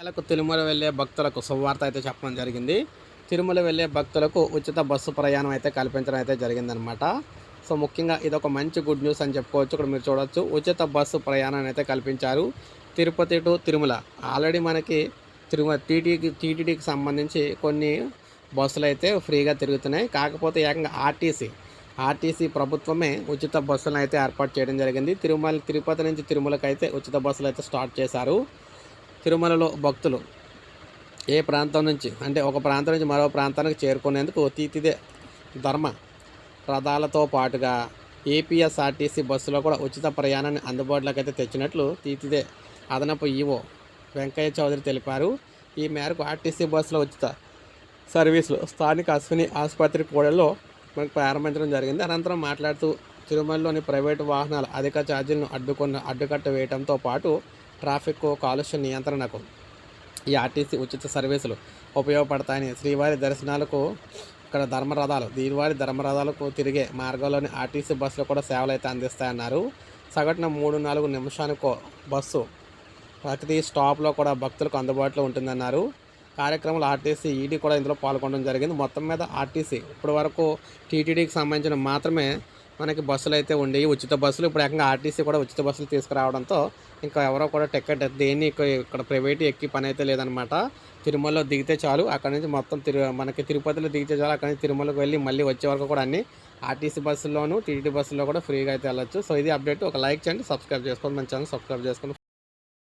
నెలకు తిరుమల వెళ్ళే భక్తులకు శుభవార్త అయితే చెప్పడం జరిగింది. తిరుమల వెళ్ళే భక్తులకు ఉచిత బస్సు ప్రయాణం అయితే కల్పించడం అయితే జరిగిందనమాట సో ముఖ్యంగా ఇది ఒక మంచి గుడ్ న్యూస్ అని చెప్పుకోవచ్చు. ఇక్కడ మీరు చూడవచ్చు ఉచిత బస్సు ప్రయాణాన్ని అయితే కల్పించారు తిరుపతి టు తిరుమల. ఆల్రెడీ మనకి తిరుమల టీటీకి టీటీడీకి సంబంధించి కొన్ని బస్సులు అయితే ఫ్రీగా తిరుగుతున్నాయి. కాకపోతే ఏకంగా ఆర్టీసీ ఆర్టీసీ ప్రభుత్వమే ఉచిత బస్సులను అయితే ఏర్పాటు చేయడం జరిగింది. తిరుమల తిరుపతి నుంచి తిరుమలకి అయితే ఉచిత బస్సులు అయితే స్టార్ట్ చేశారు. తిరుమలలో భక్తులు ఏ ప్రాంతం నుంచి అంటే ఒక ప్రాంతం నుంచి మరో ప్రాంతానికి చేరుకునేందుకు తీతిదే ధర్మ. రథాలతో పాటుగా ఏపీఎస్ఆర్టీసీ బస్సులో కూడా ఉచిత ప్రయాణాన్ని అందుబాటులోకి అయితే తెచ్చినట్లు తీతిదే అదనపు ఈవో వెంకయ్య చౌదరి తెలిపారు. ఈ మేరకు ఆర్టీసీ బస్సులో ఉచిత సర్వీసులు స్థానిక అశ్విని ఆసుపత్రి కూడల్లో మనకు ప్రారంభించడం జరిగింది. అనంతరం మాట్లాడుతూ తిరుమలలోని ప్రైవేటు వాహనాల అధిక ఛార్జీలను అడ్డుకున్న అడ్డుకట్ట వేయడంతో పాటు ట్రాఫిక్ కాలుష్య నియంత్రణకు ఈ ఆర్టీసీ ఉచిత సర్వీసులు ఉపయోగపడతాయని శ్రీవారి దర్శనాలకు ఇక్కడ ధర్మరథాలు దీనివారి ధర్మరథాలకు తిరిగే మార్గంలోని ఆర్టీసీ బస్సులు కూడా సేవలు అయితే అందిస్తాయన్నారు. సగటున మూడు నాలుగు నిమిషానికో బస్సు ప్రతి స్టాప్లో కూడా భక్తులకు అందుబాటులో ఉంటుందన్నారు. కార్యక్రమంలో ఆర్టీసీ ఈడీ కూడా ఇందులో పాల్గొనడం జరిగింది. మొత్తం మీద ఆర్టీసీ ఇప్పటి వరకు టీటీడీకి సంబంధించిన మాత్రమే మనకి బస్సులు అయితే ఉండేవి. ఉచిత బస్సులు ఇప్పుడు ఏకంగా ఆర్టీసీ కూడా ఉచిత బస్సులు తీసుకురావడంతో ఇంకా ఎవరో కూడా టికెట్ దేన్ని ఇక్కడ ప్రైవేట్ ఎక్కి పని అయితే లేదనమాట. తిరుమలలో దిగితే చాలు అక్కడ నుంచి మొత్తం తిరు మనకి తిరుపతిలో దిగితే చాలు అక్కడ నుంచి తిరుమలకు వెళ్ళి మళ్ళీ వచ్చే వరకు కూడా అన్ని ఆర్టీసీ బస్సుల్లోనూ టీటీడీ బస్సుల్లో కూడా ఫ్రీగా అయితే వెళ్ళచ్చు. సో ఇది అప్డేట్. ఒక లైక్ చేయండి సబ్స్క్రైబ్ చేసుకోండి. మన ఛానల్ సబ్స్క్రైబ్ చేసుకోండి.